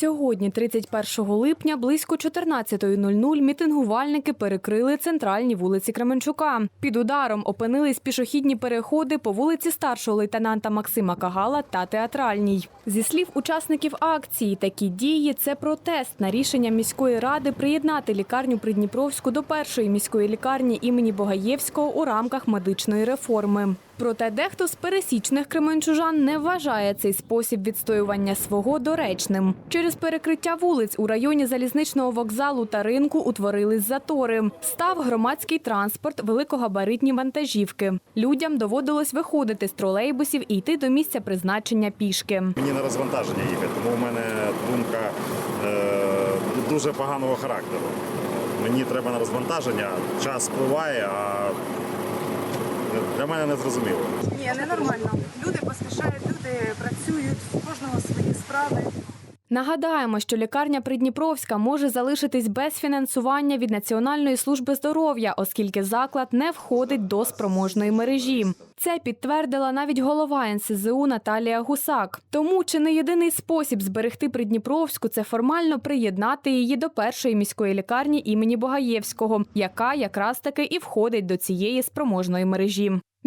Сьогодні, 31 липня, близько 14.00 мітингувальники перекрили центральні вулиці Кременчука. Під ударом опинились пішохідні переходи по вулиці старшого лейтенанта Максима Кагала та театральній. Зі слів учасників акції, такі дії це протест на рішення міської ради приєднати лікарню Придніпровську до першої міської лікарні імені Богаєвського у рамках медичної реформи. Проте дехто з пересічних кременчужан не вважає цей спосіб відстоювання свого доречним. Через перекриття вулиць у районі залізничного вокзалу та ринку утворились затори. Став громадський транспорт, великогабаритні вантажівки. Людям доводилось виходити з тролейбусів і йти до місця призначення пішки. Мені на розвантаження їхати, тому в мене думка е, дуже поганого характеру. Мені треба на розвантаження, час спливає, а для мене не зрозуміло. Ні, ненормально. Люди поспішають, люди працюють, у кожного свої справи. Нагадаємо, що лікарня Придніпровська може залишитись без фінансування від Національної служби здоров'я, оскільки заклад не входить до спроможної мережі. Це підтвердила навіть голова НСЗУ Наталія Гусак. Тому чи не єдиний спосіб зберегти Придніпровську це формально приєднати її до першої міської лікарні імені Богаєвського, яка якраз таки і входить до цієї спроможної мережі.